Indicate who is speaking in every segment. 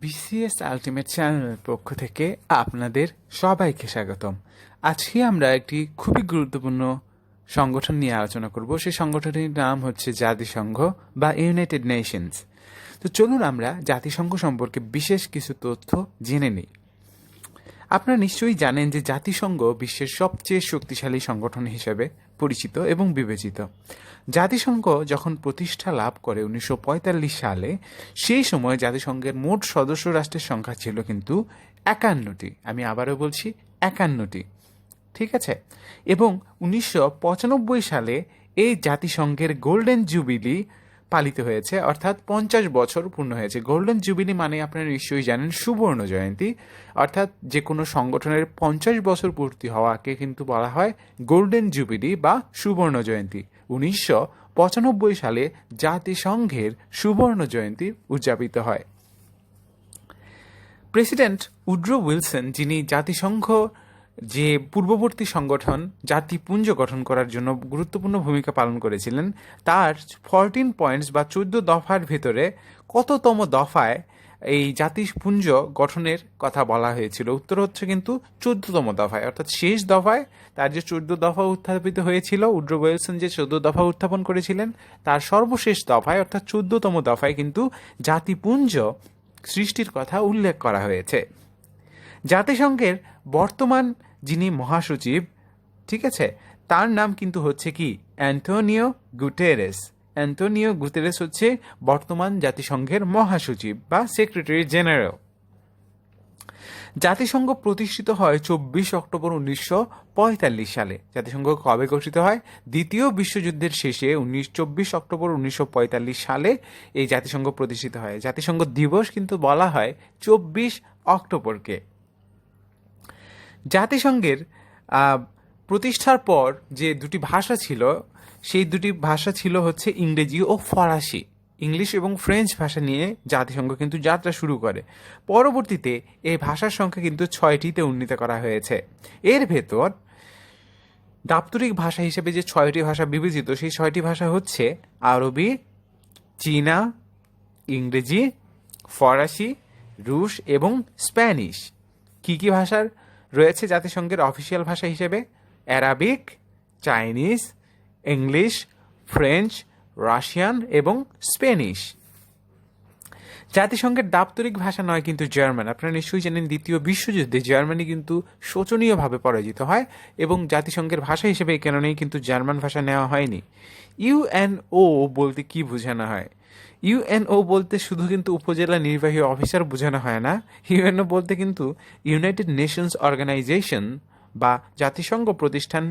Speaker 1: BCS ultimate চ্যানেলের পক্ষ থেকে আপনাদের সবাইকে স্বাগতম। আজকে আমরা একটি খুবই গুরুত্বপূর্ণ সংগঠন নিয়ে আলোচনা করব। সেই সংগঠনটির নাম হচ্ছে জাতিসংঘ বা ইউনাইটেড নেশনস তো চলুন আমরা জাতিসংঘ সম্পর্কে বিশেষ কিছু তথ্য জেনে নিই। আপনারা নিশ্চয়ই জানেন যে জাতিসংঘ বিশ্বের সবচেয়ে শক্তিশালী সংগঠন হিসেবে পরিচিত এবং বিবেচিত। জাতিসংঘ যখন প্রতিষ্ঠা লাভ করে উনিশশো পঁয়তাল্লিশ সালে, সেই সময় জাতিসংঘের মোট সদস্য রাষ্ট্রের সংখ্যা ছিল কিন্তু একান্নটি। আমি আবারও বলছি, একান্নটি। ঠিক আছে? এবং উনিশশো পঁচানব্বই সালে এই জাতিসংঘের গোল্ডেন জুবিলি পালিত হয়েছে, অর্থাৎ পঞ্চাশ বছর পূর্ণ হয়েছে। গোল্ডেন জুবিলি মানে আপনারা নিশ্চয়ই জানেন সুবর্ণ জয়ন্তী। অর্থাৎ যে কোনো সংগঠনের পঞ্চাশ বছর পূর্তি হওয়াকে কিন্তু বলা হয় গোল্ডেন জুবিলি বা সুবর্ণ জয়ন্তী। উনিশশো পঁচানব্বই সালে জাতিসংঘের সুবর্ণ জয়ন্তী উদযাপিত হয়। প্রেসিডেন্ট উড্রো উইলসন, যিনি জাতিসংঘ যে পূর্ববর্তী সংগঠন জাতিপুঞ্জ গঠন করার জন্য গুরুত্বপূর্ণ ভূমিকা পালন করেছিলেন, তার ফরটিন পয়েন্টস বা চোদ্দ দফার ভেতরে কততম দফায় এই জাতিপুঞ্জ গঠনের কথা বলা হয়েছিল। উত্তর হচ্ছে কিন্তু চোদ্দতম দফায়, অর্থাৎ শেষ দফায় তার যে চোদ্দ দফা উত্থাপিত হয়েছিল, উড্রো ওয়েলসন যে চোদ্দ দফা উত্থাপন করেছিলেন, তার সর্বশেষ দফায়, অর্থাৎ চোদ্দতম দফায় কিন্তু জাতিপুঞ্জ সৃষ্টির কথা উল্লেখ করা হয়েছে। জাতিসংঘের বর্তমান যিনি মহাসচিব, ঠিক আছে, তার নাম কিন্তু হচ্ছে কি? Antonio Guterres. অ্যান্টোনিও গুতেরেস হচ্ছে বর্তমান জাতিসংঘের মহাসচিব বা সেক্রেটারি জেনারেল। জাতিসংঘ প্রতিষ্ঠিত হয় চব্বিশ অক্টোবর উনিশশো পঁয়তাল্লিশ সালে। জাতিসংঘ কবে গঠিত হয়? দ্বিতীয় বিশ্বযুদ্ধের শেষে উনিশ, চব্বিশ অক্টোবর উনিশশো পঁয়তাল্লিশ সালে এই জাতিসংঘ প্রতিষ্ঠিত হয়। জাতিসংঘ দিবস কিন্তু বলা হয় চব্বিশ অক্টোবরকে। জাতিসংঘের প্রতিষ্ঠার পর যে দুটি ভাষা ছিল, সেই দুটি ভাষা ছিল হচ্ছে ইংরেজি ও ফরাসি। ইংলিশ এবং ফ্রেঞ্চ ভাষা নিয়ে জাতিসংঘ কিন্তু যাত্রা শুরু করে। পরবর্তীতে এই ভাষার সংখ্যা কিন্তু ছয়টিতে উন্নীত করা হয়েছে। এর ভেতর দাপ্তরিক ভাষা হিসেবে যে ছয়টি ভাষা বিবেচিত, সেই ছয়টি ভাষা হচ্ছে আরবি, চীনা, ইংরেজি, ফরাসি, রুশ এবং স্প্যানিশ। কী কী ভাষার রয়েছে জাতিসংঘের অফিসিয়াল ভাষা হিসেবে। Arabic, Chinese, English, French, Russian এবং স্পেনিশ। জাতিসংঘের দাপ্তরিক ভাষা নয় কিন্তু জার্মান। আপনারা নিশ্চয়ই জানেন দ্বিতীয় বিশ্বযুদ্ধে জার্মানি কিন্তু শোচনীয়ভাবে পরাজিত হয় এবং জাতিসংঘের ভাষা হিসেবে এই কারণেই কিন্তু জার্মান ভাষা নেওয়া হয়নি। ইউএনও বলতে কি বোঝানো হয়? ইউএনও বলতে শুধু কিন্তু উপজেলা নির্বাহী অফিসার বোঝানো হয় না। ইউএনও বলতে কিন্তু ইউনাইটেড নেশনস অর্গানাইজেশন বা জাতিসংঘ প্রতিষ্ঠান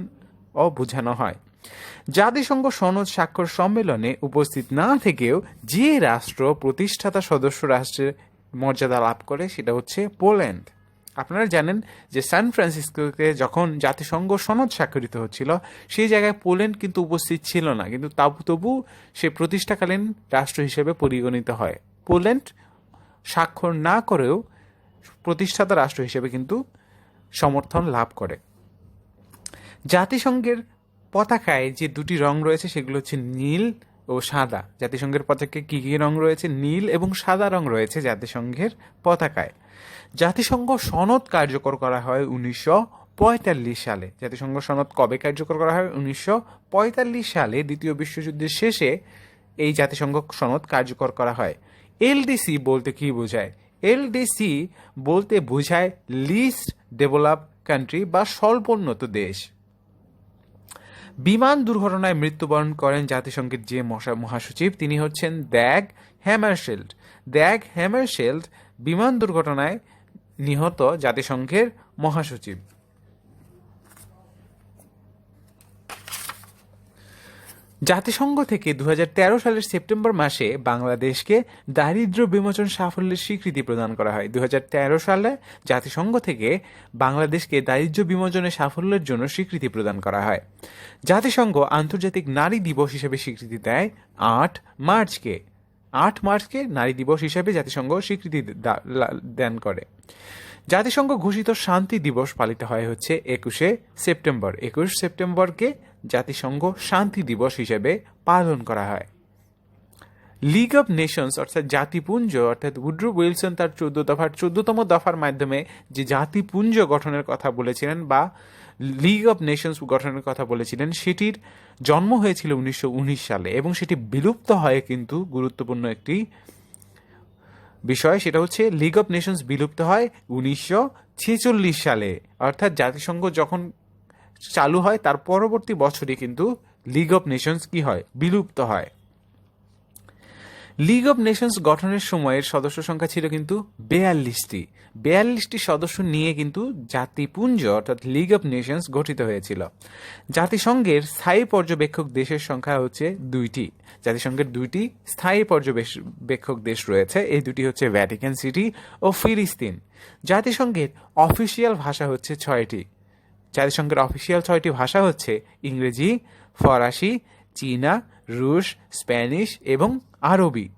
Speaker 1: ও বোঝানো হয়। জাতিসংঘ সনদ স্বাক্ষর সম্মেলনে উপস্থিত না থেকেও যে রাষ্ট্র প্রতিষ্ঠাতা সদস্য রাষ্ট্রের মর্যাদা লাভ করে সেটা হচ্ছে পোল্যান্ড। আপনারা জানেন যে সান ফ্রান্সিসকোতে যখন জাতিসংঘ সনদ স্বাক্ষরিত হচ্ছিল, সেই জায়গায় পোল্যান্ড কিন্তু উপস্থিত ছিল না। কিন্তু তাবু তবু সে প্রতিষ্ঠাকালীন রাষ্ট্র হিসেবে পরিগণিত হয়। পোল্যান্ড স্বাক্ষর না করেও প্রতিষ্ঠাতা রাষ্ট্র হিসেবে কিন্তু সমর্থন লাভ করে। জাতিসংঘের পতাকায় যে দুটি রং রয়েছে, সেগুলো হচ্ছে নীল ও সাদা। জাতিসংঘের পতাকায় কী কী রং রয়েছে? নীল এবং সাদা রং রয়েছে জাতিসংঘের পতাকায়। জাতিসংঘ সনদ কার্যকর করা হয় উনিশশো পঁয়তাল্লিশ সালে। জাতিসংঘ সনদ কবে কার্যকর করা হয়? উনিশশো পঁয়তাল্লিশ সালে দ্বিতীয় বিশ্বযুদ্ধের শেষে এই জাতিসংঘ সনদ কার্যকর করা হয়। এলডিসি বলতে কি বোঝায়? এলডিসি বলতে বোঝায় লিস্ট ডেভেলপ কান্ট্রি বা স্বল্পোন্নত দেশ। বিমান দুর্ঘটনায় মৃত্যুবরণ করেন জাতিসংঘের যে মহাসচিব, তিনি হচ্ছেন দ্যাগ হ্যামারশেল্ড। দ্যাগ হ্যামারশেল্ড বিমান দুর্ঘটনায় নিহত জাতিসংঘের মহাসচিব। জাতিসংঘ থেকে দু হাজার তেরো সালের সেপ্টেম্বর মাসে বাংলাদেশকে দারিদ্র বিমোচন সাফল্যের স্বীকৃতি প্রদান করা হয়। দু হাজার তেরো সালে জাতিসংঘ থেকে বাংলাদেশকে দারিদ্র বিমোচনের সাফল্যের জন্য স্বীকৃতি প্রদান করা হয়। জাতিসংঘ আন্তর্জাতিক নারী দিবস হিসেবে স্বীকৃতি দেয় আট মার্চকে। আট মার্চকে নারী দিবস হিসেবে জাতিসংঘ স্বীকৃতি দান করে। জাতিসংঘ ঘোষিত শান্তি দিবস পালিত হয় হচ্ছে একুশে সেপ্টেম্বর। একুশ সেপ্টেম্বরকে জাতিসংঘ শান্তি দিবস হিসেবে পালন করা হয়। লিগ অফ নেশনস অর্থাৎ জাতিপুঞ্জ, অর্থাৎ উড্রু উইলসন তার চোদ্দ দফার, চোদ্দতম দফার মাধ্যমে যে জাতিপুঞ্জ গঠনের কথা বলেছিলেন বা লিগ অফ নেশনস গঠনের কথা বলেছিলেন, সেটির জন্ম হয়েছিল উনিশশো উনিশ সালে এবং সেটি বিলুপ্ত হয় কিন্তু গুরুত্বপূর্ণ একটি বিষয়, সেটা হচ্ছে লিগ অফ নেশনস বিলুপ্ত হয় উনিশশো ছেচল্লিশ সালে। অর্থাৎ জাতিসংঘ যখন চালু হয়, তার পরবর্তী বছরই কিন্তু লিগ অফ নেশনস কি হয়? বিলুপ্ত হয়। লিগ অব নেশনস গঠনের সময়ের সদস্য সংখ্যা ছিল কিন্তু বেয়াল্লিশটি। বেয়াল্লিশটি সদস্য নিয়ে কিন্তু জাতিপুঞ্জ, অর্থাৎ লিগ অব নেশনস গঠিত হয়েছিল। জাতিসংঘের স্থায়ী পর্যবেক্ষক দেশের সংখ্যা হচ্ছে দুইটি। জাতিসংঘের দুইটি স্থায়ী পর্যবেক্ষক দেশ রয়েছে, এই দুটি হচ্ছে ভ্যাটিকান সিটি ও ফিলিস্তিন। জাতিসংঘের অফিসিয়াল ভাষা হচ্ছে ছয়টি। জাতিসংঘের অফিসিয়াল ছয়টি ভাষা হচ্ছে ইংরেজি, ফরাসি, চীনা, রুশ, স্প্যানিশ এবং আরবি।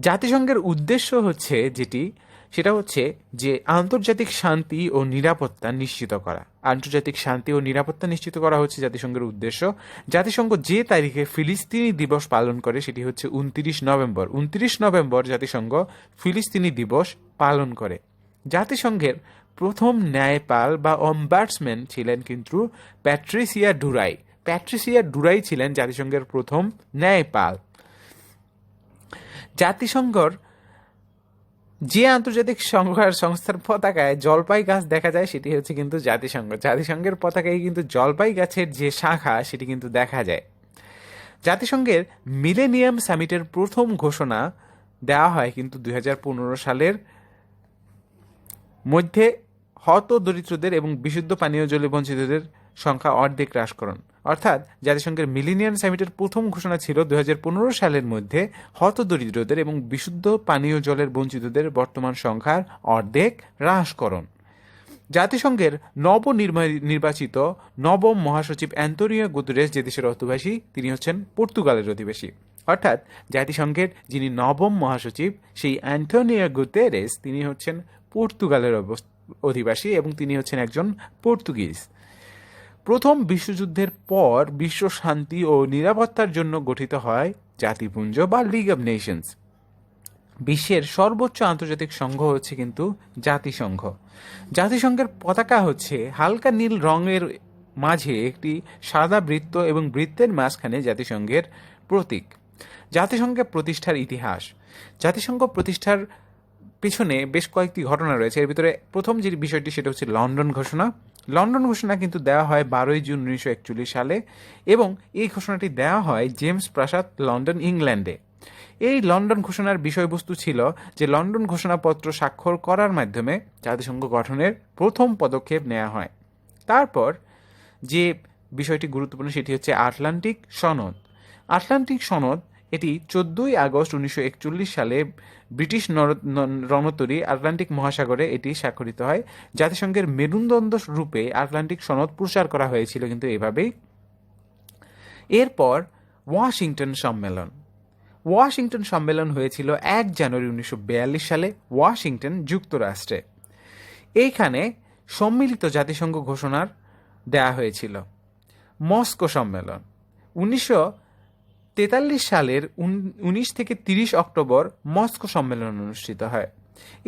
Speaker 1: জাতিসংঘের উদ্দেশ্য হচ্ছে যেটি, সেটা হচ্ছে যে আন্তর্জাতিক শান্তি ও নিরাপত্তা নিশ্চিত করা। আন্তর্জাতিক শান্তি ও নিরাপত্তা নিশ্চিত করা হচ্ছে জাতিসংঘের উদ্দেশ্য। জাতিসংঘ যে তারিখে ফিলিস্তিনি দিবস পালন করে সেটি হচ্ছে উনত্রিশ নভেম্বর। উনত্রিশ নভেম্বর জাতিসংঘ ফিলিস্তিনি দিবস পালন করে। জাতিসংঘের প্রথম ন্যায়পাল বা অম্বার্সম্যান ছিলেন কিন্তু প্যাট্রিসিয়া ডুরাই প্যাট্রিসিয়া ডুরাই ছিলেন জাতিসংঘের প্রথম ন্যায়পাল। জাতিসংঘর যে আন্তর্জাতিক সংঘার সংস্থার পতাকায় জলপাই গাছ দেখা যায়, সেটি হচ্ছে কিন্তু জাতিসংঘ। জাতিসংঘের পতাকায় কিন্তু জলপাই গাছের যে শাখা, সেটি কিন্তু দেখা যায়। জাতিসংঘের মিলেনিয়াম সামিটের প্রথম ঘোষণা দেওয়া হয় কিন্তু দুই হাজার পনেরো সালের মধ্যে হত দরিদ্রদের এবং বিশুদ্ধ পানীয় জলে বঞ্চিতদের সংখ্যা অর্ধেক হ্রাসকরণ অর্থাৎ জাতিসংঘের মিলিনিয়ান সামিটের প্রথম ঘোষণা ছিল দুই হাজার পনেরো সালের মধ্যে হত দরিদ্রদের এবং বিশুদ্ধ পানীয় জলের বঞ্চিতদের বর্তমান সংখ্যার অর্ধেক হ্রাসকরণ জাতিসংঘের নব নির্বাচিত নবম মহাসচিব অ্যান্তোনিও গুতরেস যে দেশের অধিবাসী, তিনি হচ্ছেন পর্তুগালের অধিবাসী। অর্থাৎ জাতিসংঘের যিনি নবম মহাসচিব, সেই অ্যান্টোনিও গুতেরেস তিনি হচ্ছেন পর্তুগালের অধিবাসী এবং তিনি হচ্ছেন একজন পর্তুগিজ। প্রথম বিশ্বযুদ্ধের পর বিশ্ব শান্তি ও নিরাপত্তার জন্য গঠিত হয় জাতিপুঞ্জ বা লিগ অব নেশনস বিশ্বের সর্বোচ্চ আন্তর্জাতিক সংঘ হচ্ছে কিন্তু জাতিসংঘ। জাতিসংঘের পতাকা হচ্ছে হালকা নীল রঙের মাঝে একটি সাদা বৃত্ত এবং বৃত্তের মাঝখানে জাতিসংঘের প্রতীক। জাতিসংঘের প্রতিষ্ঠার ইতিহাস। জাতিসংঘ প্রতিষ্ঠার পিছনে বেশ কয়েকটি ঘটনা রয়েছে। এর ভিতরে প্রথম যে বিষয়টি, সেটা হচ্ছে লন্ডন ঘোষণা। লন্ডন ঘোষণা কিন্তু দেওয়া হয় বারোই জুন উনিশশো একচল্লিশ সালে এবং এই ঘোষণাটি দেওয়া হয় জেমস প্রাসাদ, লন্ডন, ইংল্যান্ডে। এই লন্ডন ঘোষণার বিষয়বস্তু ছিল যে লন্ডন ঘোষণাপত্র স্বাক্ষর করার মাধ্যমে জাতিসংঘ গঠনের প্রথম পদক্ষেপ নেওয়া হয়। তারপর যে বিষয়টি গুরুত্বপূর্ণ, সেটি হচ্ছে আটলান্টিক সনদ। আটলান্টিক সনদ, এটি চোদ্দই আগস্ট উনিশশো একচল্লিশ সালে ব্রিটিশ রণতরী আটলান্টিক মহাসাগরে এটি স্বাক্ষরিত হয়। জাতিসংঘের মেরুদণ্ড রূপে আটলান্টিক সনদ প্রচার করা হয়েছিল কিন্তু এভাবেই। এরপর ওয়াশিংটন সম্মেলন। ওয়াশিংটন সম্মেলন হয়েছিল এক জানুয়ারি উনিশশো বিয়াল্লিশ সালে ওয়াশিংটন যুক্তরাষ্ট্রে। এইখানে সম্মিলিত জাতিসংঘ ঘোষণার দেয়া হয়েছিল। মস্কো সম্মেলন। উনিশশো তেতাল্লিশ সালের উনিশ থেকে তিরিশ অক্টোবর মস্কো সম্মেলন অনুষ্ঠিত হয়।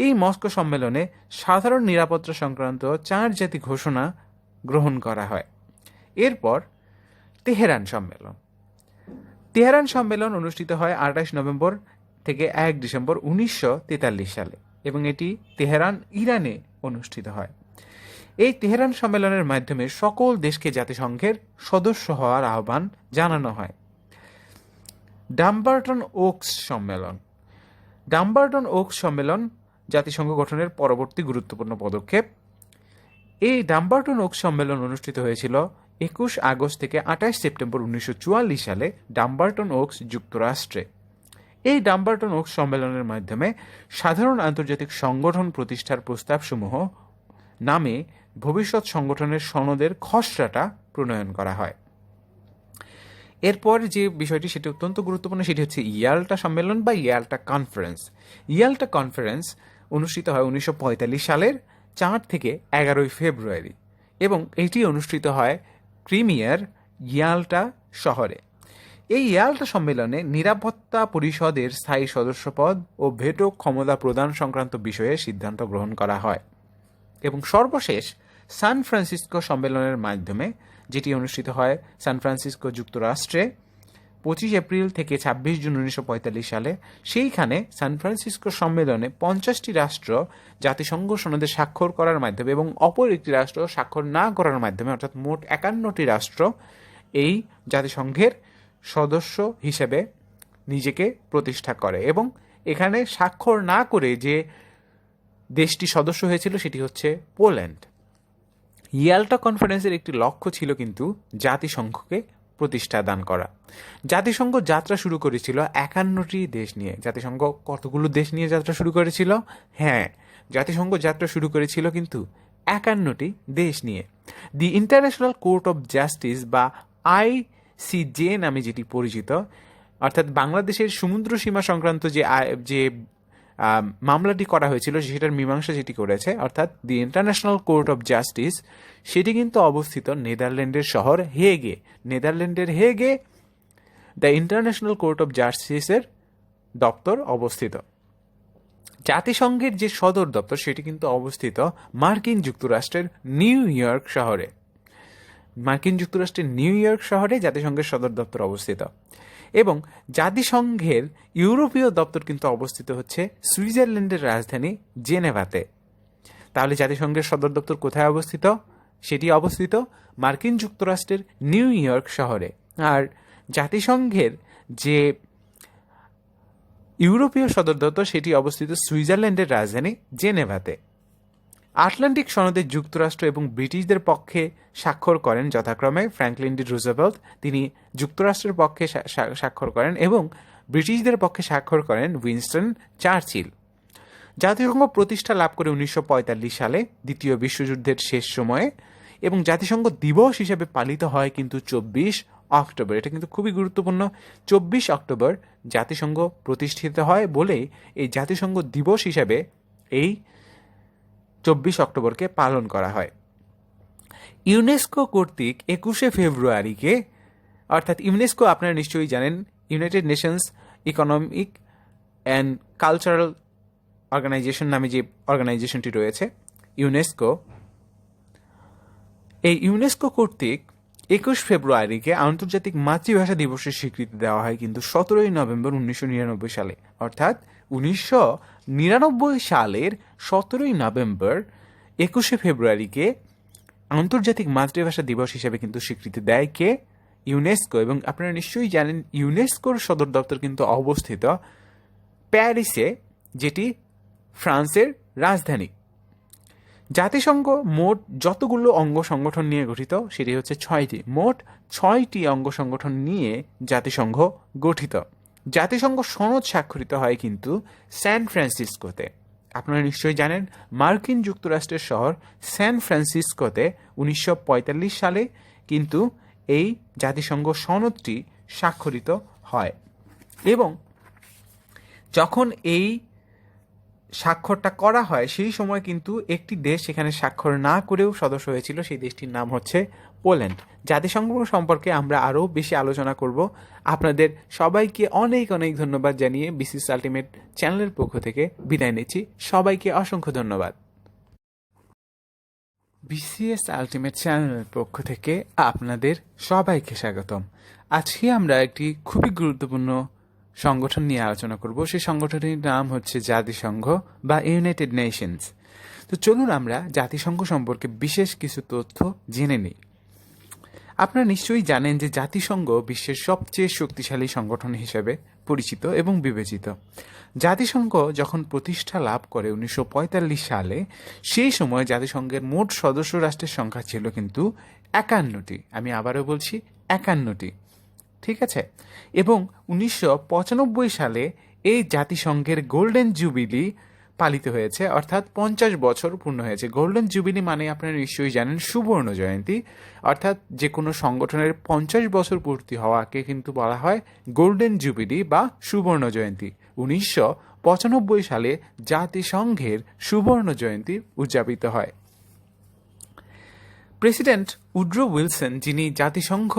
Speaker 1: এই মস্কো সম্মেলনে সাধারণ নিরাপত্তা সংক্রান্ত চার জাতি ঘোষণা গ্রহণ করা হয়। এরপর তেহরান সম্মেলন। তেহরান সম্মেলন অনুষ্ঠিত হয় আঠাশ নভেম্বর থেকে এক ডিসেম্বর উনিশশো তেতাল্লিশ সালে এবং এটি তেহরান, ইরানে অনুষ্ঠিত হয়। এই তেহরান সম্মেলনের মাধ্যমে সকল দেশকে জাতিসংঘের সদস্য হওয়ার আহ্বান জানানো হয়। ডাম্বার্টন ওকস সম্মেলন। ডাম্বার্টন ওকস সম্মেলন জাতিসংঘ গঠনের পরবর্তী গুরুত্বপূর্ণ পদক্ষেপ। এই ডাম্বার্টন ওকস সম্মেলন অনুষ্ঠিত হয়েছিল একুশ আগস্ট থেকে আঠাশ সেপ্টেম্বর উনিশশো চুয়াল্লিশ সালে ডাম্বার্টন ওকস যুক্তরাষ্ট্রে। এই ডাম্বার্টন ওকস সম্মেলনের মাধ্যমে সাধারণ আন্তর্জাতিক সংগঠন প্রতিষ্ঠার প্রস্তাবসমূহ নামে ভবিষ্যৎ সংগঠনের সনদের খসড়াটা প্রণয়ন করা হয়। এরপর যে বিষয়টি সেটি অত্যন্ত গুরুত্বপূর্ণ, সেটি হচ্ছে ইয়াল্টা সম্মেলন বা ইয়াল্টা কনফারেন্স ইয়াল্টা কনফারেন্স অনুষ্ঠিত হয় উনিশশো পঁয়তাল্লিশ সালের চার থেকে এগারোই ফেব্রুয়ারি এবং এটি অনুষ্ঠিত হয় ক্রিমিয়ার ইয়াল্টা শহরে। এই ইয়াল্টা সম্মেলনে নিরাপত্তা পরিষদের স্থায়ী সদস্যপদ ও ভেটো ক্ষমতা প্রদান সংক্রান্ত বিষয়ে সিদ্ধান্ত গ্রহণ করা হয় এবং সর্বশেষ সান ফ্রান্সিসকো সম্মেলনের মাধ্যমে যেটি অনুষ্ঠিত হয় সান ফ্রান্সিসকো যুক্তরাষ্ট্রে। পঁচিশ এপ্রিল থেকে ছাব্বিশ জুন উনিশশো পঁয়তাল্লিশ সালে সেইখানে সান ফ্রান্সিসকো সম্মেলনে পঞ্চাশটি রাষ্ট্র জাতিসংঘ সনদে স্বাক্ষর করার মাধ্যমে এবং অপর একটি রাষ্ট্র স্বাক্ষর না করার মাধ্যমে, অর্থাৎ মোট একান্নটি রাষ্ট্র, এই জাতিসংঘের সদস্য হিসেবে নিজেকে প্রতিষ্ঠা করে এবং এখানে স্বাক্ষর না করে যে দেশটি সদস্য হয়েছিল সেটি হচ্ছে পোল্যান্ড। ইয়াল্টা কনফারেন্সের একটি লক্ষ্য ছিল কিন্তু জাতিসংঘকে প্রতিষ্ঠা দান করা। জাতিসংঘ যাত্রা শুরু করেছিল একান্নটি দেশ নিয়ে। জাতিসংঘ কতগুলো দেশ নিয়ে যাত্রা শুরু করেছিল? হ্যাঁ জাতিসংঘ যাত্রা শুরু করেছিল কিন্তু একান্নটি দেশ নিয়ে। The international court of justice বা আইসিজে নামে যেটি পরিচিত, অর্থাৎ বাংলাদেশের সমুদ্র সীমা সংক্রান্ত যে আই- যে মামলাটি করা হয়েছিল সেটার মীমাংসা যেটি করেছে, অর্থাৎ the international court of justice, সেটি কিন্তু অবস্থিত নেদারল্যান্ডের শহর হেগে। নেদারল্যান্ডের হেগে দ্য ইন্টারন্যাশনাল কোর্ট অফ জাস্টিসের দপ্তর অবস্থিত। জাতিসংঘের যে সদর দপ্তর, সেটি কিন্তু অবস্থিত মার্কিন যুক্তরাষ্ট্রের নিউ ইয়র্ক শহরে। মার্কিন যুক্তরাষ্ট্রের নিউ ইয়র্ক শহরে জাতিসংঘের সদর দপ্তর অবস্থিত। এবং জাতিসংঘের ইউরোপীয় দপ্তর কিন্তু অবস্থিত হচ্ছে সুইজারল্যান্ডের রাজধানী জেনেভাতে। তাহলে জাতিসংঘের সদর দপ্তর কোথায় অবস্থিত? সেটি অবস্থিত মার্কিন যুক্তরাষ্ট্রের নিউ ইয়র্ক শহরে। আর জাতিসংঘের যে ইউরোপীয় সদর দপ্তর, সেটি অবস্থিত সুইজারল্যান্ডের রাজধানী জেনেভাতে। আটলান্টিক সনদে যুক্তরাষ্ট্র এবং ব্রিটিশদের পক্ষে স্বাক্ষর করেন যথাক্রমে ফ্র্যাঙ্কলিন ডি রুজেভেল্ট। তিনি যুক্তরাষ্ট্রের পক্ষে স্বা- স্বা- স্বাক্ষর করেন এবং ব্রিটিশদের পক্ষে স্বাক্ষর করেন উইনস্টন চার্চিল। জাতিসংঘ প্রতিষ্ঠা লাভ করে উনিশশো পঁয়তাল্লিশ সালে দ্বিতীয় বিশ্বযুদ্ধের শেষ সময়ে এবং জাতিসংঘ দিবস হিসেবে পালিত হয় কিন্তু চব্বিশ অক্টোবর। এটা কিন্তু খুবই গুরুত্বপূর্ণ। চব্বিশ অক্টোবর জাতিসংঘ প্রতিষ্ঠিত হয় বলেই এই জাতিসংঘ দিবস হিসাবে এই চব্বিশ অক্টোবরকে পালন করা হয়। ইউনেস্কো কর্তৃক একুশে ফেব্রুয়ারিকে, অর্থাৎ ইউনেস্কো আপনারা নিশ্চয়ই জানেন, United Nations economic and cultural organisation নামে যে অর্গানাইজেশনটি রয়েছে, ইউনেস্কো, এই ইউনেস্কো কর্তৃক একুশ ফেব্রুয়ারিকে আন্তর্জাতিক মাতৃভাষা দিবসের স্বীকৃতি দেওয়া হয় কিন্তু সতেরোই নভেম্বর উনিশশো নিরানব্বই সালে, অর্থাৎ উনিশশো নিরানব্বই সালের সতেরোই নভেম্বর, একুশে ফেব্রুয়ারিকে আন্তর্জাতিক মাতৃভাষা দিবস হিসেবে কিন্তু স্বীকৃতি দেয় কে? ইউনেস্কো এবং আপনারা নিশ্চয়ই জানেন, ইউনেস্কোর সদর দপ্তর কিন্তু অবস্থিত প্যারিসে, যেটি ফ্রান্সের রাজধানী। জাতিসংঘ মোট যতগুলো অঙ্গ সংগঠন নিয়ে গঠিত, সেটি হচ্ছে ছয়টি। মোট ছয়টি অঙ্গ সংগঠন নিয়ে জাতিসংঘ গঠিত। জাতিসংঘ সনদ স্বাক্ষরিত হয় কিন্তু স্যান ফ্রান্সিসকোতে। আপনারা নিশ্চয়ই জানেন, মার্কিন যুক্তরাষ্ট্রের শহর স্যান ফ্রান্সিসকোতে উনিশশো পঁয়তাল্লিশ সালে কিন্তু এই জাতিসংঘ সনদটি স্বাক্ষরিত হয়। এবং যখন এই স্বাক্ষরটা করা হয়, সেই সময় কিন্তু একটি দেশ সেখানে স্বাক্ষর না করেও সদস্য হয়েছিল, সেই দেশটির নাম হচ্ছে পোল্যান্ড। জাতিসংঘ সম্পর্কে আমরা আরও বেশি আলোচনা করব। আপনাদের সবাইকে অনেক অনেক ধন্যবাদ জানিয়ে বিসিস আলটিমেট চ্যানেলের পক্ষ থেকে বিদায় নিচ্ছি। সবাইকে অসংখ্য ধন্যবাদ। বিসিএস আলটিমেট চ্যানেলের পক্ষ থেকে আপনাদের সবাইকে স্বাগতম। আজকে আমরা একটি খুবই গুরুত্বপূর্ণ সংগঠন নিয়ে আলোচনা করব। সেই সংগঠনের নাম হচ্ছে জাতিসংঘ বা ইউনাইটেড নেশনস। তো চলুন আমরা জাতিসংঘ সম্পর্কে বিশেষ কিছু তথ্য জেনে নিই। আপনারা নিশ্চয়ই জানেন যে জাতিসংঘ বিশ্বের সবচেয়ে শক্তিশালী সংগঠন হিসেবে পরিচিত এবং বিবেচিত। জাতিসংঘ যখন প্রতিষ্ঠা লাভ করে উনিশশো পঁয়তাল্লিশ সালে, সেই সময় জাতিসংঘের মোট সদস্য রাষ্ট্রের সংখ্যা ছিল কিন্তু একান্নটি। আমি আবারও বলছি, একান্নটি। ঠিক আছে? এবং উনিশশো পঁচানব্বই সালে এই জাতিসংঘের গোল্ডেন জুবিলি পালিত হয়েছে, অর্থাৎ পঞ্চাশ বছর পূর্ণ হয়েছে। গোল্ডেন জুবিলি মানে আপনারা নিশ্চয়ই জানেন সুবর্ণ জয়ন্তী। অর্থাৎ যে কোনো সংগঠনের পঞ্চাশ বছর পূর্তি হওয়াকে কিন্তু বলা হয় গোল্ডেন জুবিলি বা সুবর্ণ জয়ন্তী। উনিশশো পঁচানব্বই সালে জাতিসংঘের সুবর্ণ জয়ন্তী উদযাপিত হয়। প্রেসিডেন্ট উড্রো উইলসন যিনি জাতিসংঘ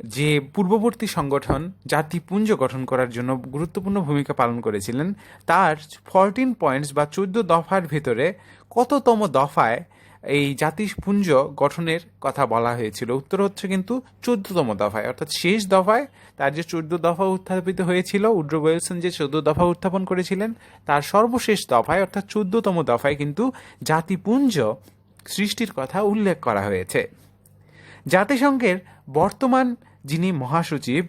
Speaker 1: যে পূর্ববর্তী সংগঠন জাতিপুঞ্জ গঠন করার জন্য গুরুত্বপূর্ণ ভূমিকা পালন করেছিলেন, তার ফরটিন পয়েন্টস বা চোদ্দ দফার ভেতরে কততম দফায় এই জাতিপুঞ্জ গঠনের কথা বলা হয়েছিল। উত্তর হচ্ছে কিন্তু চোদ্দতম দফায়, অর্থাৎ শেষ দফায় তার যে চোদ্দ দফা উত্থাপিত হয়েছিল, উড্রো ওয়েলসন যে চোদ্দ দফা উত্থাপন করেছিলেন, তার সর্বশেষ দফায় অর্থাৎ চোদ্দতম দফায় কিন্তু জাতিপুঞ্জ সৃষ্টির কথা উল্লেখ করা হয়েছে। জাতিসংঘের বর্তমান যিনি মহাসচিব,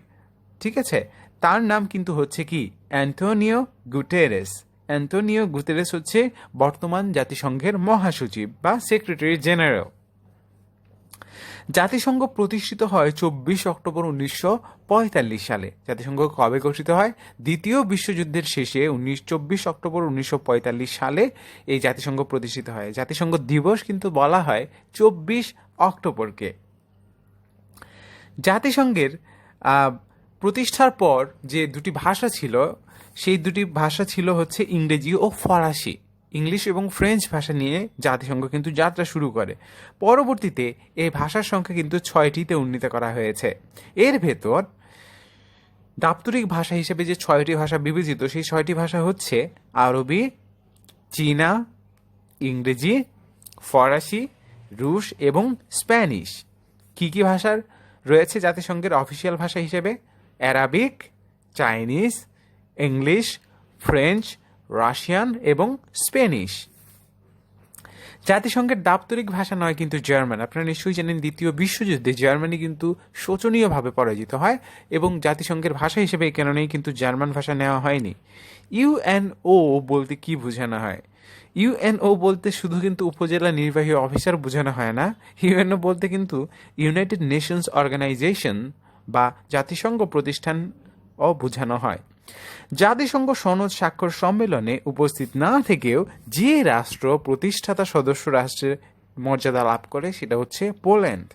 Speaker 1: ঠিক আছে, তার নাম কিন্তু হচ্ছে কি? Antonio Guterres. অ্যান্টোনিও গুতেরেস হচ্ছে বর্তমান জাতিসংঘের মহাসচিব বা সেক্রেটারি জেনারেল। জাতিসংঘ প্রতিষ্ঠিত হয় চব্বিশ অক্টোবর উনিশশো পঁয়তাল্লিশ সালে। জাতিসংঘ কবে গঠিত হয়? দ্বিতীয় বিশ্বযুদ্ধের শেষে উনিশ, চব্বিশ অক্টোবর উনিশশো পঁয়তাল্লিশ সালে এই জাতিসংঘ প্রতিষ্ঠিত হয়। জাতিসংঘ দিবস কিন্তু বলা হয় চব্বিশ অক্টোবরকে। জাতিসংঘের প্রতিষ্ঠার পর যে দুটি ভাষা ছিল, সেই দুটি ভাষা ছিল হচ্ছে ইংরেজি ও ফরাসি। ইংলিশ এবং ফ্রেঞ্চ ভাষা নিয়ে জাতিসংঘ কিন্তু যাত্রা শুরু করে। পরবর্তীতে এই ভাষার সংখ্যা কিন্তু ছয়টিতে উন্নীত করা হয়েছে। এর ভেতর দাপ্তরিক ভাষা হিসেবে যে ছয়টি ভাষা বিবেচিত, সেই ছয়টি ভাষা হচ্ছে আরবি, চীনা, ইংরেজি, ফরাসি, রুশ এবং স্প্যানিশ। কি কি ভাষার রয়েছে জাতিসংঘের অফিসিয়াল ভাষা হিসেবে। Arabic, Chinese, English, French, Russian এবং স্পেনিশ। জাতিসংঘের দাপ্তরিক ভাষা নয় কিন্তু জার্মান। আপনারা নিশ্চয়ই জানেন দ্বিতীয় বিশ্বযুদ্ধে জার্মানি কিন্তু শোচনীয়ভাবে পরাজিত হয় এবং জাতিসংঘের ভাষা হিসেবে এই কারণেই কিন্তু জার্মান ভাষা নেওয়া হয়নি। ইউএনও বলতে কি বোঝানো হয়? ইউএনও বলতে শুধু কিন্তু উপজেলা নির্বাহী অফিসার বোঝানো হয় না। ইউএনও বলতে কিন্তু ইউনাইটেড নেশনস অর্গানাইজেশন বা জাতিসংঘ প্রতিষ্ঠান ও বোঝানো হয়। জাতিসংঘ সনদ স্বাক্ষর সম্মেলনে উপস্থিত না থেকেও যে রাষ্ট্র প্রতিষ্ঠাতা সদস্য রাষ্ট্রের মর্যাদা লাভ করে সেটা হচ্ছে পোল্যান্ড।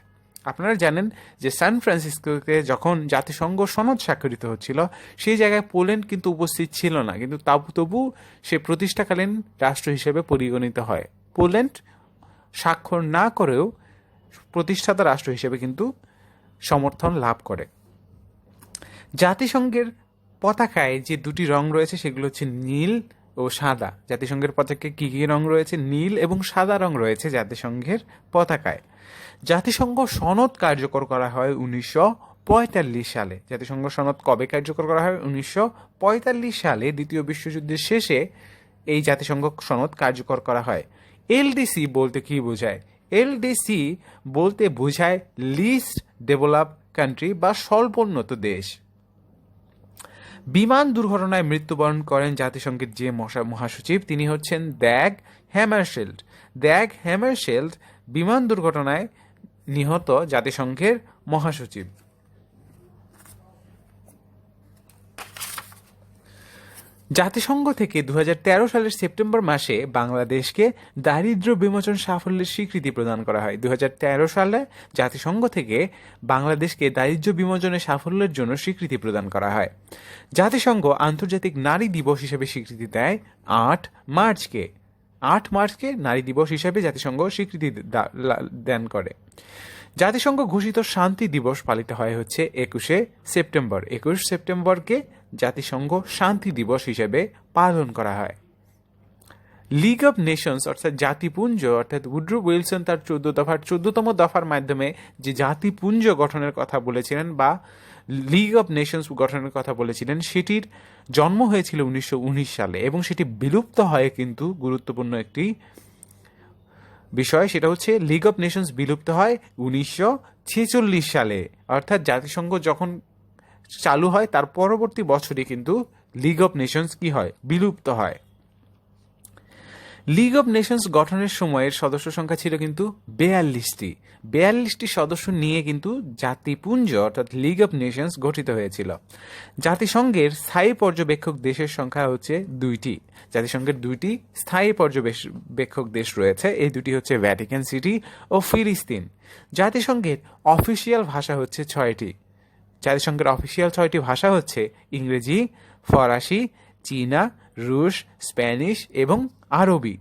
Speaker 1: আপনারা জানেন যে সান ফ্রান্সিসকোতে যখন জাতিসংঘ সনদ স্বাক্ষরিত হচ্ছিল, সেই জায়গায় পোল্যান্ড কিন্তু উপস্থিত ছিল না। কিন্তু তাবু তবু সে প্রতিষ্ঠাকালীন রাষ্ট্র হিসেবে পরিগণিত হয়। পোল্যান্ড স্বাক্ষর না করেও প্রতিষ্ঠাতা রাষ্ট্র হিসেবে কিন্তু সমর্থন লাভ করে। জাতিসংঘের পতাকায় যে দুটি রং রয়েছে, সেগুলো হচ্ছে নীল ও সাদা। জাতিসংঘের পতাকায় কী কী রং রয়েছে? নীল এবং সাদা রং রয়েছে জাতিসংঘের পতাকায়। জাতিসংঘ সনদ কার্যকর করা হয় উনিশশো পঁয়তাল্লিশ সালে। জাতিসংঘ সনদ কবে কার্যকর করা হয়? উনিশশো পঁয়তাল্লিশ সালে দ্বিতীয় বিশ্বযুদ্ধের শেষে এই জাতিসংঘ সনদ কার্যকর করা হয়। এলডিসি বলতে কি বোঝায়? এলডিসি বলতে বোঝায় লিস্ট ডেভেলপ কান্ট্রি বা স্বল্পোন্নত দেশ। বিমান দুর্ঘটনায় মৃত্যুবরণ করেন জাতিসংঘের যে মহাসচিব, তিনি হচ্ছেন দ্যাগ হ্যামারশেল্ড। দ্যাগ হ্যামারশেল্ড বিমান দুর্ঘটনায় নিহত জাতিসংঘের মহাসচিব। জাতিসংঘ থেকে দু হাজার তেরো সালের সেপ্টেম্বর মাসে বাংলাদেশকে দারিদ্র বিমোচন সাফল্যের স্বীকৃতি প্রদান করা হয়। দুই হাজার তেরো সালে জাতিসংঘ থেকে বাংলাদেশকে দারিদ্র বিমোচনের সাফল্যের জন্য স্বীকৃতি প্রদান করা হয়। জাতিসংঘ আন্তর্জাতিক নারী দিবস হিসেবে স্বীকৃতি দেয় আট মার্চকে। আট মার্চকে নারী দিবস হিসেবে জাতিসংঘ স্বীকৃতি দান করে। জাতিসংঘ ঘোষিত শান্তি দিবস পালিত হয় হচ্ছে একুশে সেপ্টেম্বর। একুশ সেপ্টেম্বরকে জাতিসংঘ শান্তি দিবস হিসেবে পালন করা হয়। লিগ অব নেশনস অর্থাৎ জাতিপুঞ্জ, অর্থাৎ উড্রো উইলসন তার চোদ্দ দফার, চোদ্দতম দফার মাধ্যমে যে জাতিপুঞ্জ গঠনের কথা বলেছিলেন বা লিগ অব নেশনস গঠনের কথা বলেছিলেন, সেটির জন্ম হয়েছিল উনিশশো উনিশ সালে এবং সেটি বিলুপ্ত হয় কিন্তু গুরুত্বপূর্ণ একটি বিষয়, সেটা হচ্ছে লিগ অফ নেশনস বিলুপ্ত হয় উনিশশো ছেচল্লিশ সালে। অর্থাৎ জাতিসংঘ যখন চালু হয়, তার পরবর্তী বছরই কিন্তু লিগ অফ নেশনস কি হয়? বিলুপ্ত হয়। লিগ অব নেশনস গঠনের সময়ের সদস্য সংখ্যা ছিল কিন্তু বেয়াল্লিশটি। বেয়াল্লিশটি সদস্য নিয়ে কিন্তু জাতিপুঞ্জ, অর্থাৎ লিগ অব নেশনস গঠিত হয়েছিল। জাতিসংঘের স্থায়ী পর্যবেক্ষক দেশের সংখ্যা হচ্ছে দুইটি। জাতিসংঘের দুইটি স্থায়ী পর্যবেক্ষক দেশ রয়েছে, এই দুটি হচ্ছে ভ্যাটিকান সিটি ও ফিলিস্তিন। জাতিসংঘের অফিসিয়াল ভাষা হচ্ছে ছয়টি। জাতিসংঘের অফিসিয়াল ছয়টি ভাষা হচ্ছে ইংরেজি, ফরাসি, চীনা, রুশ, স্প্যানিশ এবং আরবি।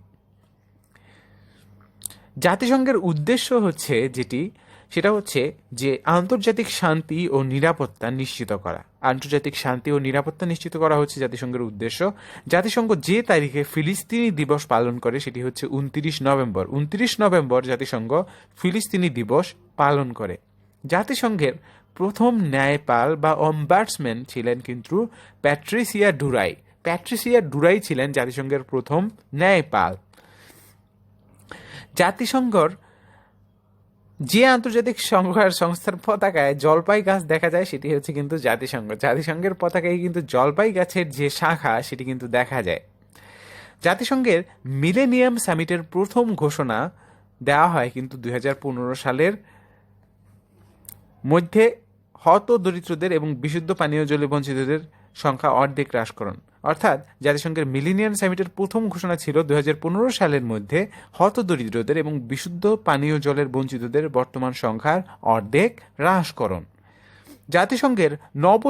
Speaker 1: জাতিসংঘের উদ্দেশ্য হচ্ছে যেটি, সেটা হচ্ছে যে আন্তর্জাতিক শান্তি ও নিরাপত্তা নিশ্চিত করা। আন্তর্জাতিক শান্তি ও নিরাপত্তা নিশ্চিত করা হচ্ছে জাতিসংঘের উদ্দেশ্য। জাতিসংঘ যে তারিখে ফিলিস্তিনি দিবস পালন করে, সেটি হচ্ছে উনত্রিশ নভেম্বর। উনত্রিশ নভেম্বর জাতিসংঘ ফিলিস্তিনি দিবস পালন করে। জাতিসংঘের প্রথম ন্যায়পাল বা অম্বার্সম্যান ছিলেন কিন্তু প্যাট্রিসিয়া ডুরাই প্যাট্রিসিয়া ডুরাই ছিলেন জাতিসংঘের প্রথম ন্যায়পাল। জাতিসংঘর যে আন্তর্জাতিক সংঘ- সংস্থার পতাকায় জলপাই গাছ দেখা যায়, সেটি হচ্ছে কিন্তু জাতিসংঘ। জাতিসংঘের পতাকায় কিন্তু জলপাই গাছের যে শাখা, সেটি কিন্তু দেখা যায়। জাতিসংঘের মিলেনিয়াম সামিটের প্রথম ঘোষণা দেওয়া হয় কিন্তু দু হাজার পনেরো সালের মধ্যে হত দরিদ্রদের এবং বিশুদ্ধ পানীয় জলে বঞ্চিতদের সংখ্যা অর্ধেক হ্রাস করুন। অর্থাৎ জাতিসংঘের মিলিনিয়াম সামিটের প্রথম ঘোষণা ছিল দুই হাজার পনেরো সালের মধ্যে হত দরিদ্রদের এবং বিশুদ্ধ পানীয় জলের বঞ্চিতদের বর্তমান সংখ্যার অর্ধেক হ্রাসকরণ। জাতিসংঘের নব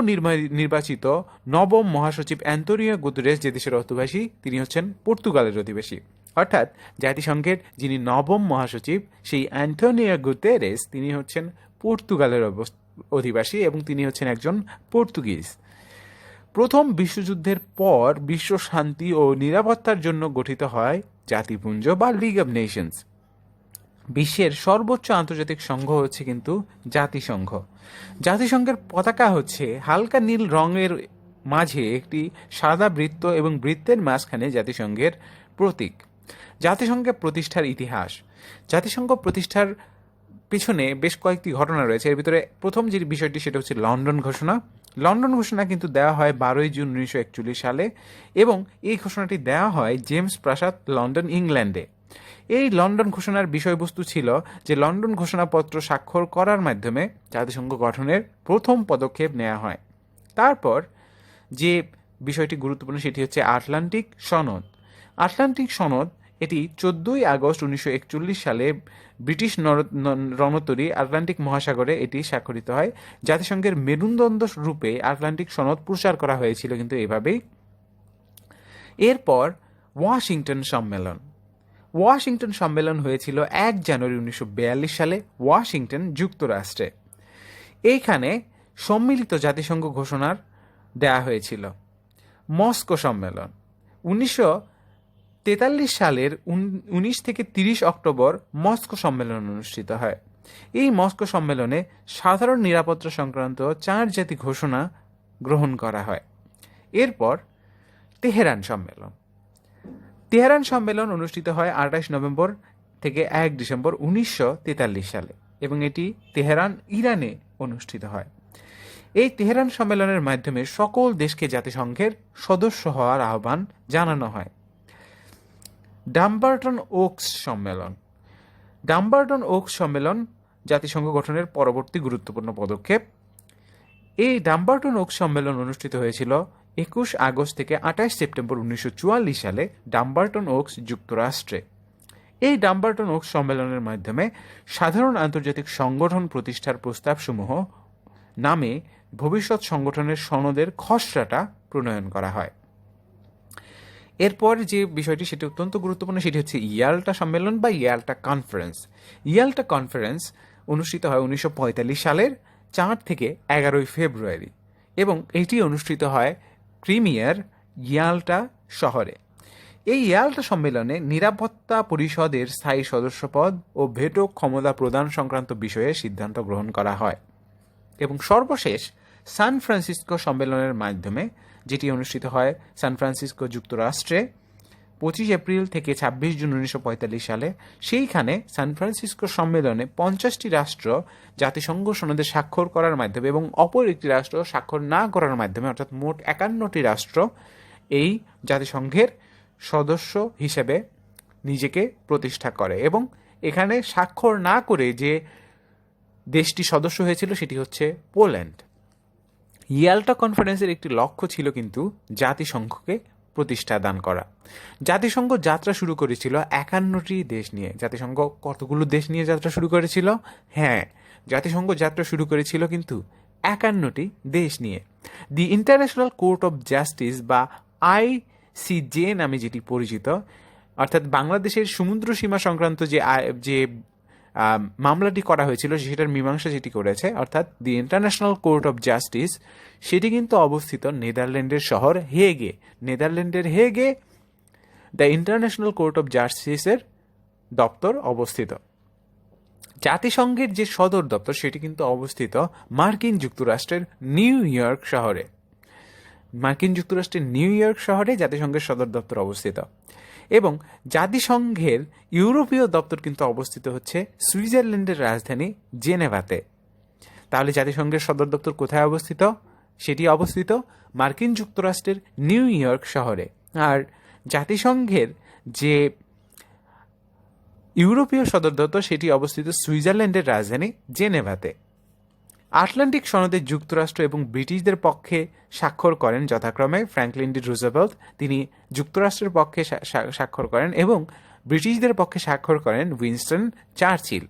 Speaker 1: নির্বাচিত নবম মহাসচিব অ্যান্তোনিও গুতরেস যে দেশের অধিবাসী, তিনি হচ্ছেন পর্তুগালের অধিবাসী। অর্থাৎ জাতিসংঘের যিনি নবম মহাসচিব, সেই অ্যান্টোনিও গুতেরেস তিনি হচ্ছেন পর্তুগালের অধিবাসী এবং তিনি হচ্ছেন একজন পর্তুগিজ। প্রথম বিশ্বযুদ্ধের পর বিশ্ব শান্তি ও নিরাপত্তার জন্য গঠিত হয় জাতিপুঞ্জ বা লিগ অব নেশনস বিশ্বের সর্বোচ্চ আন্তর্জাতিক সংঘ হচ্ছে কিন্তু জাতিসংঘ। জাতিসংঘের পতাকা হচ্ছে হালকা নীল রঙের মাঝে একটি সাদা বৃত্ত এবং বৃত্তের মাঝখানে জাতিসংঘের প্রতীক। জাতিসংঘের প্রতিষ্ঠার ইতিহাস। জাতিসংঘ প্রতিষ্ঠার পিছনে বেশ কয়েকটি ঘটনা রয়েছে। এর ভিতরে প্রথম যে বিষয়টি সেটা হচ্ছে লন্ডন ঘোষণা। লন্ডন ঘোষণা কিন্তু দেওয়া হয় বারোই জুন উনিশশো একচল্লিশ সালে এবং এই ঘোষণাটি দেওয়া হয় জেমস প্রাসাদ, লন্ডন, ইংল্যান্ডে। এই লন্ডন ঘোষণার বিষয়বস্তু ছিল যে লন্ডন ঘোষণাপত্র স্বাক্ষর করার মাধ্যমে জাতিসংঘ গঠনের প্রথম পদক্ষেপ নেওয়া হয়। তারপর যে বিষয়টি গুরুত্বপূর্ণ সেটি হচ্ছে আটলান্টিক সনদ। আটলান্টিক সনদ এটি চোদ্দই আগস্ট উনিশশো একচল্লিশ সালে ব্রিটিশ রণতরী আটলান্টিক মহাসাগরে এটি স্বাক্ষরিত হয়। জাতিসংঘের মেরুদণ্ড রূপে আটলান্টিক সনদ প্রচার করা হয়েছিল কিন্তু এভাবেই। এরপর ওয়াশিংটন সম্মেলন। ওয়াশিংটন সম্মেলন হয়েছিল এক জানুয়ারি উনিশশো বিয়াল্লিশ সালে ওয়াশিংটন যুক্তরাষ্ট্রে। এইখানে সম্মিলিত জাতিসংঘ ঘোষণার দেয়া হয়েছিল। মস্কো সম্মেলন। উনিশশো তেতাল্লিশ সালের উনিশ থেকে তিরিশ অক্টোবর মস্কো সম্মেলন অনুষ্ঠিত হয়। এই মস্কো সম্মেলনে সাধারণ নিরাপত্তা সংক্রান্ত চার জাতি ঘোষণা গ্রহণ করা হয়। এরপর তেহরান সম্মেলন। তেহরান সম্মেলন অনুষ্ঠিত হয় আঠাশ নভেম্বর থেকে এক ডিসেম্বর উনিশশো তেতাল্লিশ সালে এবং এটি তেহরান, ইরানে অনুষ্ঠিত হয়। এই তেহরান সম্মেলনের মাধ্যমে সকল দেশকে জাতিসংঘের সদস্য হওয়ার আহ্বান জানানো হয়। ডাম্বার্টন ওকস সম্মেলন। ডাম্বার্টন ওকস সম্মেলন জাতিসংঘ গঠনের পরবর্তী গুরুত্বপূর্ণ পদক্ষেপ। এই ডাম্বার্টন ওকস সম্মেলন অনুষ্ঠিত হয়েছিল একুশ আগস্ট থেকে আঠাশ সেপ্টেম্বর উনিশশো চুয়াল্লিশ সালে ডাম্বার্টন ওকস যুক্তরাষ্ট্রে। এই ডাম্বার্টন ওকস সম্মেলনের মাধ্যমে সাধারণ আন্তর্জাতিক সংগঠন প্রতিষ্ঠার প্রস্তাবসমূহ নামে ভবিষ্যৎ সংগঠনের সনদের খসড়াটা প্রণয়ন করা হয়। এরপর যে বিষয়টি সেটি অত্যন্ত গুরুত্বপূর্ণ, সেটি হচ্ছে ইয়াল্টা সম্মেলন বা ইয়াল্টা কনফারেন্স ইয়াল্টা কনফারেন্স অনুষ্ঠিত হয় উনিশশো পঁয়তাল্লিশ সালের চার থেকে এগারোই ফেব্রুয়ারি এবং এটি অনুষ্ঠিত হয় ক্রিমিয়ার ইয়াল্টা শহরে। এই ইয়াল্টা সম্মেলনে নিরাপত্তা পরিষদের স্থায়ী সদস্যপদ ও ভেটো ক্ষমতা প্রদান সংক্রান্ত বিষয়ে সিদ্ধান্ত গ্রহণ করা হয় এবং সর্বশেষ সান ফ্রান্সিসকো সম্মেলনের মাধ্যমে যেটি অনুষ্ঠিত হয় সান ফ্রান্সিসকো যুক্তরাষ্ট্রে। পঁচিশ এপ্রিল থেকে ছাব্বিশ জুন উনিশশো পঁয়তাল্লিশ সালে সেইখানে সান ফ্রান্সিসকো সম্মেলনে পঞ্চাশটি রাষ্ট্র জাতিসংঘ সনদে স্বাক্ষর করার মাধ্যমে এবং অপর একটি রাষ্ট্র স্বাক্ষর না করার মাধ্যমে, অর্থাৎ মোট একান্নটি রাষ্ট্র, এই জাতিসংঘের সদস্য হিসেবে নিজেকে প্রতিষ্ঠা করে এবং এখানে স্বাক্ষর না করে যে দেশটি সদস্য হয়েছিল সেটি হচ্ছে পোল্যান্ড। ইয়াল্টা কনফারেন্সের একটি লক্ষ্য ছিল কিন্তু জাতিসংঘকে প্রতিষ্ঠা দান করা। জাতিসংঘ যাত্রা শুরু করেছিল একান্নটি দেশ নিয়ে। জাতিসংঘ কতগুলো দেশ নিয়ে যাত্রা শুরু করেছিল? হ্যাঁ জাতিসংঘ যাত্রা শুরু করেছিল কিন্তু একান্নটি দেশ নিয়ে। The international court of justice বা আইসিজে নামে যেটি পরিচিত, অর্থাৎ বাংলাদেশের সমুদ্র সীমা সংক্রান্ত যে আই- যে মামলাটি করা হয়েছিল সেটার মীমাংসা যেটি করেছে, অর্থাৎ the international court of justice, সেটি কিন্তু অবস্থিত নেদারল্যান্ডের শহর হেগে। নেদারল্যান্ডের হেগে দ্য ইন্টারন্যাশনাল কোর্ট অফ জাস্টিসের দপ্তর অবস্থিত। জাতিসংঘের যে সদর দপ্তর, সেটি কিন্তু অবস্থিত মার্কিন যুক্তরাষ্ট্রের নিউ ইয়র্ক শহরে। মার্কিন যুক্তরাষ্ট্রের নিউ ইয়র্ক শহরে জাতিসংঘের সদর দপ্তর অবস্থিত। এবং জাতিসংঘের ইউরোপীয় দপ্তর কিন্তু অবস্থিত হচ্ছে সুইজারল্যান্ডের রাজধানী জেনেভাতে। তাহলে জাতিসংঘের সদর দপ্তর কোথায় অবস্থিত? সেটি অবস্থিত মার্কিন যুক্তরাষ্ট্রের নিউ ইয়র্ক শহরে। আর জাতিসংঘের যে ইউরোপীয় সদর দপ্তর, সেটি অবস্থিত সুইজারল্যান্ডের রাজধানী জেনেভাতে। আটলান্টিক সনদে যুক্তরাষ্ট্র এবং ব্রিটিশদের পক্ষে স্বাক্ষর করেন যথাক্রমে ফ্র্যাঙ্কলিন ডি রুজেভেল্ট। তিনি যুক্তরাষ্ট্রের পক্ষে স্বা- স্বা- স্বাক্ষর করেন এবং ব্রিটিশদের পক্ষে স্বাক্ষর করেন উইনস্টন চার্চিল।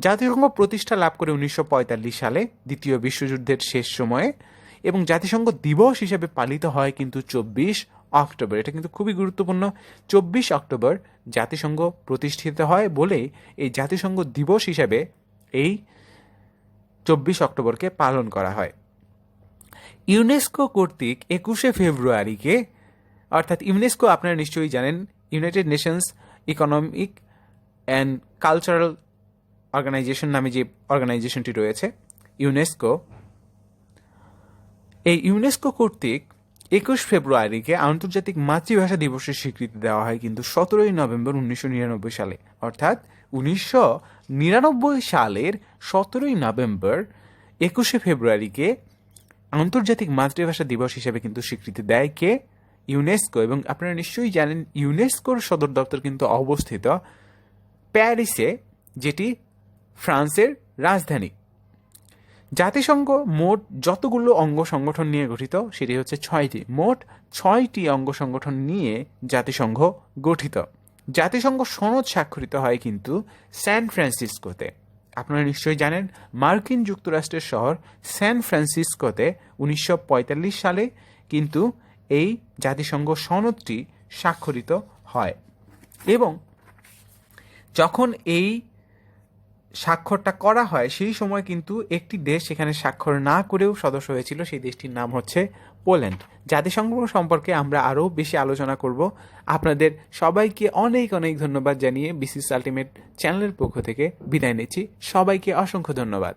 Speaker 1: জাতিসংঘ প্রতিষ্ঠা লাভ করে উনিশশো পঁয়তাল্লিশ সালে দ্বিতীয় বিশ্বযুদ্ধের শেষ সময়ে এবং জাতিসংঘ দিবস হিসেবে পালিত হয় কিন্তু চব্বিশ অক্টোবর। এটা কিন্তু খুবই গুরুত্বপূর্ণ। চব্বিশ অক্টোবর জাতিসংঘ প্রতিষ্ঠিত হয় বলেই এই জাতিসংঘ দিবস হিসেবে এই চব্বিশ অক্টোবরকে পালন করা হয়। ইউনেস্কো কর্তৃক একুশে ফেব্রুয়ারিকে, অর্থাৎ ইউনেস্কো আপনারা নিশ্চয়ই জানেন, United Nations economic and cultural organisation নামে যে অর্গানাইজেশনটি রয়েছে, ইউনেস্কো, এই ইউনেস্কো কর্তৃক একুশ ফেব্রুয়ারিকে আন্তর্জাতিক মাতৃভাষা দিবসের স্বীকৃতি দেওয়া হয় কিন্তু সতেরোই নভেম্বর উনিশশো নিরানব্বই সালে, অর্থাৎ উনিশশো নিরানব্বই সালের সতেরোই নভেম্বর, একুশে ফেব্রুয়ারিকে আন্তর্জাতিক মাতৃভাষা দিবস হিসেবে কিন্তু স্বীকৃতি দেয় কে? ইউনেস্কো এবং আপনারা নিশ্চয়ই জানেন, ইউনেস্কোর সদর দপ্তর কিন্তু অবস্থিত প্যারিসে, যেটি ফ্রান্সের রাজধানী। জাতিসংঘ মোট যতগুলো অঙ্গ সংগঠন নিয়ে গঠিত, সেটি হচ্ছে ছয়টি। মোট ছয়টি অঙ্গ সংগঠন নিয়ে জাতিসংঘ গঠিত। জাতিসংঘ সনদ স্বাক্ষরিত হয় কিন্তু স্যান ফ্রান্সিসকোতে। আপনারা নিশ্চয়ই জানেন, মার্কিন যুক্তরাষ্ট্রের শহর স্যান ফ্রান্সিসকোতে উনিশশো পঁয়তাল্লিশ সালে কিন্তু এই জাতিসংঘ সনদটি স্বাক্ষরিত হয়। এবং যখন এই স্বাক্ষরটা করা হয়, সেই সময় কিন্তু একটি দেশ সেখানে স্বাক্ষর না করেও সদস্য হয়েছিল, সেই দেশটির নাম হচ্ছে পোল্যান্ড। জাতিসংঘ সম্পর্কে আমরা আরও বেশি আলোচনা করব। আপনাদের সবাইকে অনেক অনেক ধন্যবাদ জানিয়ে বিসিস আলটিমেট চ্যানেলের পক্ষ থেকে বিদায় নিচ্ছি। সবাইকে অসংখ্য ধন্যবাদ।